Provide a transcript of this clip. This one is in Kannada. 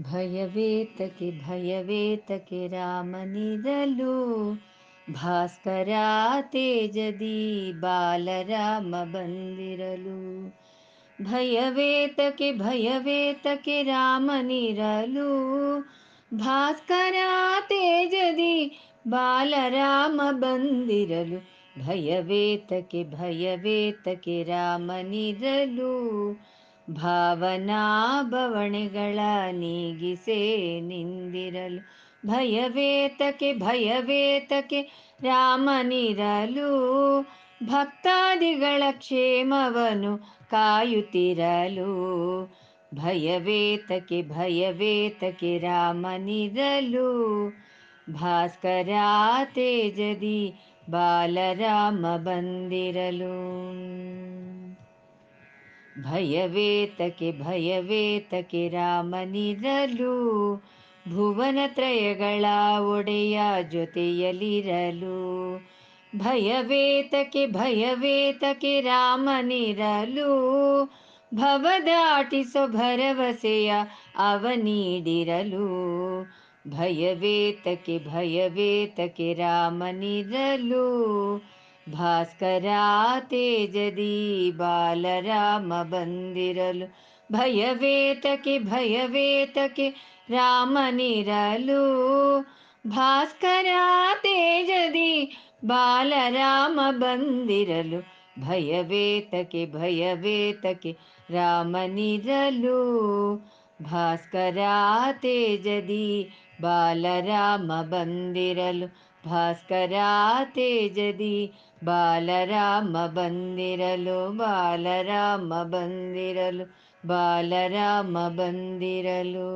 ಭಯವೇತಕೆ ಭಯವೇತಕೆ ರಾಮನಿರಲು ಭಾಸ್ಕರ ತೇಜದಿ ಬಾಲರಾಮ ಬಂದಿರಲು. ಭಯವೇತಕೆ ಭಯವೇತಕೆ ರಾಮನಿರಲು ಭಾಸ್ಕರ ತೇಜದಿ ಬಾಲರಾಮ ಬಂದಿರಲು. ಭಯವೇತಕೆ ಭಯವೇತಕೆ ರಾಮನಿರಲು ಭಾವನಾ ಬವಣೆಗಳ ನೀಗಿಸೇ ನಿಂದಿರಲು ಭಯವೇತಕೆ ಭಯವೇತಕೆ ರಾಮನಿರಲು ಭಕ್ತಾದಿಗಳ ಕ್ಷೇಮವನು ಕಾಯುತ್ತಿರಲು ಭಯವೇತಕೆ ಭಯವೇತಕೆ ರಾಮನಿರಲು ಭಾಸ್ಕರ ತೇಜದಿ ಬಾಲರಾಮ ಬಂದಿರಲು. ಭಯವೇತಕೆ ಭಯವೇತಕೆ ರಾಮನಿರಲು, ಭುವನತ್ರಯಗಳ ಒಡೆಯ ಜೊತೆಯಲಿರಲು ಭಯವೇತಕೆ ಭಯವೇತಕೆ ರಾಮನಿರಲು, ಭವದಾಟಿಸೋ ಭರವಸೆಯ ಅವನೀಡಿರಲು. ಭಯವೇತಕೆ ಭಯವೇತಕೆ ರಾಮನಿರಲು ಭಾಸ್ಕರ ತೇಜದಿ ಬಾಲರಾಮ ಬಂದಿರಲು ಭಯವೇತಕೆ ಭಯವೇತಕೆ ರಾಮನಿರಲು ಭಾಸ್ಕರ ತೇಜದಿ ಬಾಲರಾಮ ಬಂದಿರಲು ಭಯವೇತಕೆ ಭಯವೇತಕೆ ರಾಮನಿರಲು ಭಾಸ್ಕರ ತೇಜದಿ ಬಾಲರಾಮ ಬಂದಿರಲು ಭಾಸ್ಕರ ತೇಜದಿ ಬಾಲರಾಮ ಬಂದಿರಲು ಬಾಲರಾಮ ಬಂದಿರಲು ಬಾಲರಾಮ ಬಂದಿರಲು